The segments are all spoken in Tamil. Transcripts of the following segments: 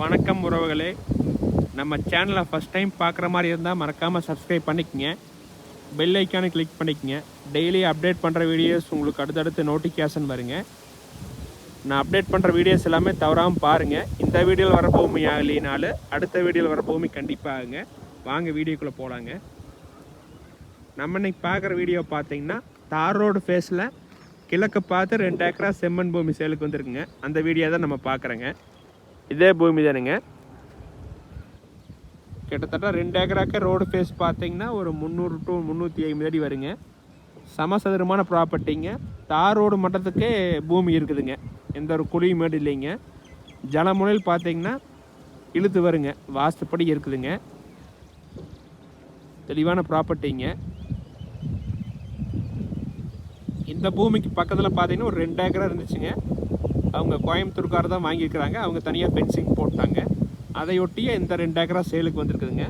வணக்கம் உறவுகளே. நம்ம சேனலை ஃபஸ்ட் டைம் பார்க்குற மாதிரி இருந்தால் மறக்காமல் சப்ஸ்கிரைப் பண்ணிக்கங்க. பெல் ஐக்கானை கிளிக் பண்ணிக்கங்க. டெய்லி அப்டேட் பண்ணுற வீடியோஸ் உங்களுக்கு அடுத்தடுத்து நோட்டிஃபிகேஷன் வருங்க. நான் அப்டேட் பண்ணுற வீடியோஸ் எல்லாமே தவறாமல் பாருங்கள் இந்த வீடியோவில் வர பூமி ஆகலினாலும் அடுத்த வீடியோவில் வர பூமி கண்டிப்பாக ஆகுங்க வாங்க வீடியோக்குள்ளே போகலாங்க நம்ம இன்னைக்கு பார்க்குற வீடியோ பார்த்தீங்கன்னா தார் ரோடு ஃபேஸில் கிழக்கு பார்த்து ரெண்டு ஏக்கரா செம்மண் பூமி சேலுக்கு வந்துருக்குங்க. அந்த வீடியோ தான் நம்ம பார்க்குறேங்க. இதே பூமி தானுங்க. கிட்டத்தட்ட ரெண்டு ஏக்கராக்க ரோடு ஃபேஸ் பார்த்தீங்கன்னா ஒரு முந்நூறு டு முந்நூற்றி ஐம்பது அடி வருங்க. சமசதுரமான ப்ராப்பர்ட்டிங்க தார் ரோடு மட்டத்துக்கே பூமி இருக்குதுங்க. எந்த ஒரு குழி மேடு இல்லைங்க. ஜலமுனையில் பார்த்தீங்கன்னா இழுத்து வருங்க. வாஸ்துப்படி இருக்குதுங்க. தெளிவான ப்ராப்பர்ட்டிங்க இந்த பூமிக்கு பக்கத்தில் பார்த்தீங்கன்னா ஒரு ரெண்டு ஏக்கரா இருந்துச்சுங்க. அவங்க கோயம்புத்தூர்கார தான் வாங்கியிருக்கிறாங்க. அவங்க தனியாக ஃபென்சிங் போட்டாங்க. அதையொட்டியே இந்த ரெண்டு ஏக்கரா சேலுக்கு வந்திருக்குதுங்க.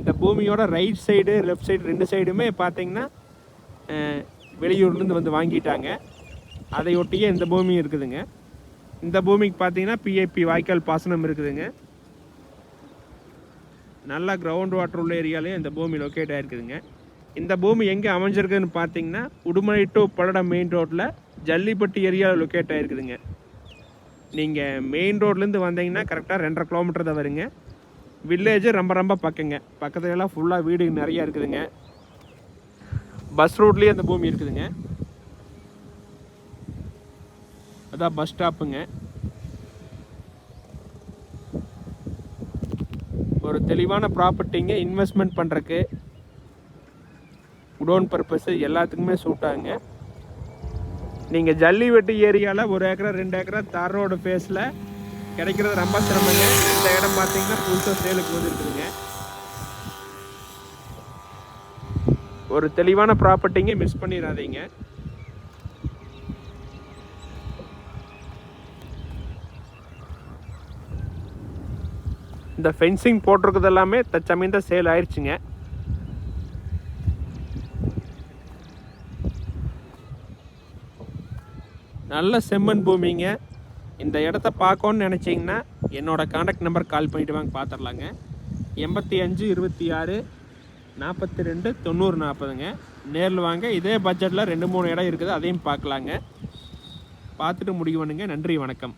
இந்த பூமியோட ரைட் சைடு லெஃப்ட் சைடு ரெண்டு சைடுமே பார்த்தீங்கன்னா வெளியூர்லேருந்து வந்து வாங்கிட்டாங்க. அதையொட்டியே இந்த பூமி இருக்குதுங்க. இந்த பூமிக்கு பார்த்தீங்கன்னா பிஏபி வாய்க்கால் பாசனம் இருக்குதுங்க. நல்லா கிரவுண்ட் வாட்டர் உள்ள ஏரியாலே இந்த பூமி லொக்கேட் ஆகிருக்குதுங்க இந்த பூமி எங்கே அமைஞ்சிருக்குதுன்னு பார்த்தீங்கன்னா உடுமலை டு பல்லடம் மெயின் ரோட்டில் ஜல்லிப்பட்டி ஏரியாவில் லொக்கேட் ஆகிருக்குதுங்க நீங்கள் மெயின் ரோட்லேருந்து வந்தீங்கன்னா கரெக்டாக ரெண்டரை கிலோமீட்டர் தான் வருங்க. வில்லேஜு ரொம்ப ரொம்ப பக்கங்க. பக்கத்துல எல்லாம் ஃபுல்லாக வீடு நிறையா இருக்குதுங்க. பஸ் ரோட்லேயே அந்த பூமி இருக்குதுங்க. அதான் பஸ் ஸ்டாப்புங்க ஒரு தெளிவான ப்ராப்பர்ட்டிங்க இன்வெஸ்ட்மெண்ட் பண்ணுறக்கு குடோன் பர்பஸ் எல்லாத்துக்குமே சூட்டாகுங்க நீங்கள் ஜல்லிவெட்டு ஏரியாவில் ஒரு ஏக்கரா ரெண்டு ஏக்கரா தார் ரோடு ஃபேஸில் கிடைக்கிறது ரொம்ப சிரமங்க. இந்த இடம் பார்த்தீங்கன்னா புதுசாக சேலுக்கு வந்துருக்குதுங்க. ஒரு தெளிவான ப்ராப்பர்ட்டிங்க மிஸ் பண்ணிடாதீங்க. இந்த ஃபென்சிங் போட்டிருக்கிறது எல்லாமே தற்சமயம் சேல் ஆயிடுச்சுங்க நல்ல செம்மண் பூமிங்க. இந்த இடத்த பார்க்கணுன்னு நினச்சிங்கன்னா என்னோடய காண்டாக்ட் நம்பர் கால் பண்ணிவிட்டு வாங்க பார்த்துடலாங்க எண்பத்தி அஞ்சு இருபத்தி ஆறு நாற்பத்தி ரெண்டு தொண்ணூறு நாற்பதுங்க நேரில் வாங்க இதே பட்ஜெட்டில் ரெண்டு மூணு இடம் இருக்குது அதையும் பார்க்கலாங்க. பார்த்துட்டு முடிவு பண்ணுங்க நன்றி வணக்கம்.